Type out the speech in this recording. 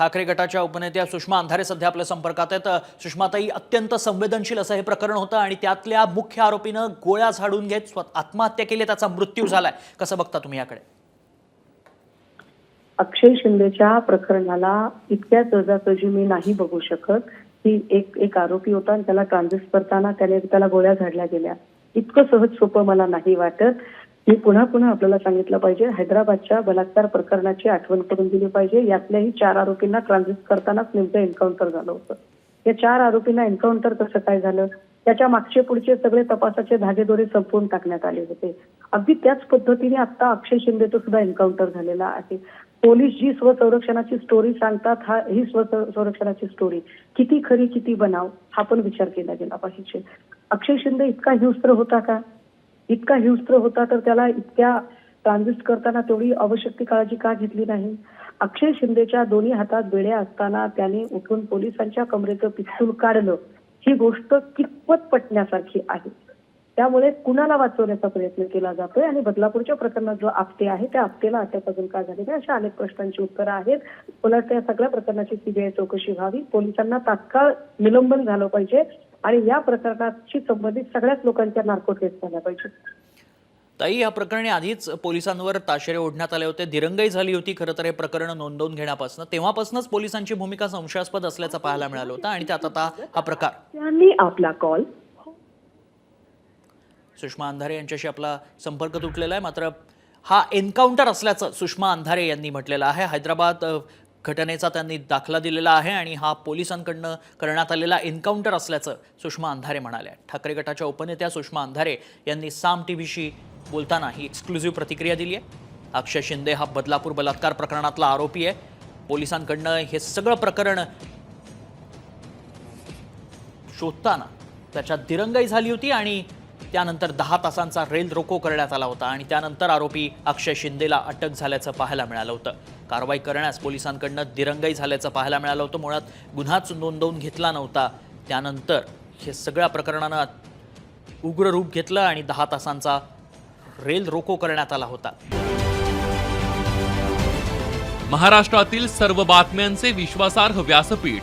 ठाकरे गटाच्या उपनेत्या सुषमा अंधारे सध्या आपल्या संपर्कात आहेत. सुषमाताई अत्यंत संवेदनशील असं हे प्रकरण होतं आणि त्यातल्या मुख्य आरोपीनं गोळ्या झाडून घेत आत्महत्या केली. त्याचा मृत्यू झालाय. कसं बघता तुम्ही याकडे? अक्षय शिंदेच्या प्रकरणाला इतक्या सहजासहजी मी नाही बघू शकत. की एक एक आरोपी होता आणि त्याला ट्रान्झिट करताना त्याने त्याला गोळ्या झाडल्या गेल्या. इतकं सहज सोपं मला नाही वाटत. मी पुन्हा पुन्हा आपल्याला सांगितलं पाहिजे. हैदराबादच्या बलात्कार प्रकरणाची आठवण करून दिली पाहिजे. यातल्याही चार आरोपींना ट्रान्झिट करतानाच नेमकं एन्काउंटर झालं होतं. या चार आरोपींना एन्काउंटर कसं काय झालं? त्याच्या मागचे पुढचे सगळे तपासाचे धागेदोरे संपवून टाकण्यात आले होते. अगदी त्याच पद्धतीने आता अक्षय शिंदेचं सुद्धा एन्काउंटर झालेला आहे. पोलीस जी स्वसंरक्षणाची स्टोरी सांगतात हा ही स्वसंरक्षणाची स्टोरी किती खरी किती बनाव हा पण विचार केला गेला पाहिजे. अक्षय शिंदे इतका हिंस्त्र होता का? इतका हिंस्त्र होता तर त्याला इतक्या ट्रान्झिस्ट करताना तेवढी आवश्यक ती काळजी का घेतली नाही? अक्षय शिंदेच्या दोन्ही हातात बेड्या असताना त्याने उठून पोलिसांच्या कमरेचं पिस्तूल काढलं. ही गोष्ट कितपत पटण्यासारखी आहे? त्यामुळे कुणाला वाचवण्याचा प्रयत्न केला जातोय आणि बदलापूरच्या प्रकरणात जो आपटे आहे त्या आपटेला अटक का झाली नाही? अशा अनेक प्रश्नांची उत्तरं आहेत. उलट या सगळ्या प्रकरणाची सीबीआय चौकशी व्हावी. पोलिसांना तात्काळ निलंबन झालं पाहिजे. आणि या प्रकरणाशी संबंधित सगळ्याच लोकांच्या नार्को टेस्ट झाल्या पाहिजेत ताई या प्रकरणी आधीच पोलिसांवर ताशेरे ओढण्यात आले होते. दिरंगाई झाली होती खरं तर हे प्रकरण नोंदवून घेण्यापासून. तेव्हापासूनच पोलिसांची भूमिका संशयास्पद असल्याचं पाहायला मिळालं होतं आणि त्यात आता हा प्रकार. त्यांनी आपला कॉल सुषमा अंधारे यांच्याशी आपला संपर्क तुटलेला आहे. मात्र हा एन्काउंटर असल्याचं सुषमा अंधारे यांनी म्हटलेलं आहे. हैदराबाद घटनेचा त्यांनी दाखला दिलेला आहे आणि हा पोलिसांकडनं करण्यात आलेला एन्काउंटर असल्याचं सुषमा अंधारे म्हणाल्या. ठाकरे गटाच्या उपनेत्या सुषमा अंधारे यांनी साम टी व्हीशी बोलताना ही एक्सक्लुझिव्ह प्रतिक्रिया दिली आहे. अक्षय शिंदे हा बदलापूर बलात्कार प्रकरणातला आरोपी आहे. पोलिसांकडनं हे सगळं प्रकरण शोधताना त्याच्यात दिरंगाई झाली होती आणि त्यानंतर दहा तासांचा रेल रोको करण्यात आला होता आणि त्यानंतर आरोपी अक्षय शिंदेला अटक झाल्याचं पाहायला मिळालं होतं. कारवाई करण्यास पोलिसांकडनं दिरंगाई झाल्याचं पाहायला मिळालं होतं. मुळात गुन्हाच नोंदवून घेतला नव्हता. त्यानंतर हे सगळ्या प्रकरणानं उग्र रूप घेतलं आणि दहा तासांचा रेल रोको करण्यात आला होता. महाराष्ट्रातील सर्व बातम्यांचे विश्वासार्ह व्यासपीठ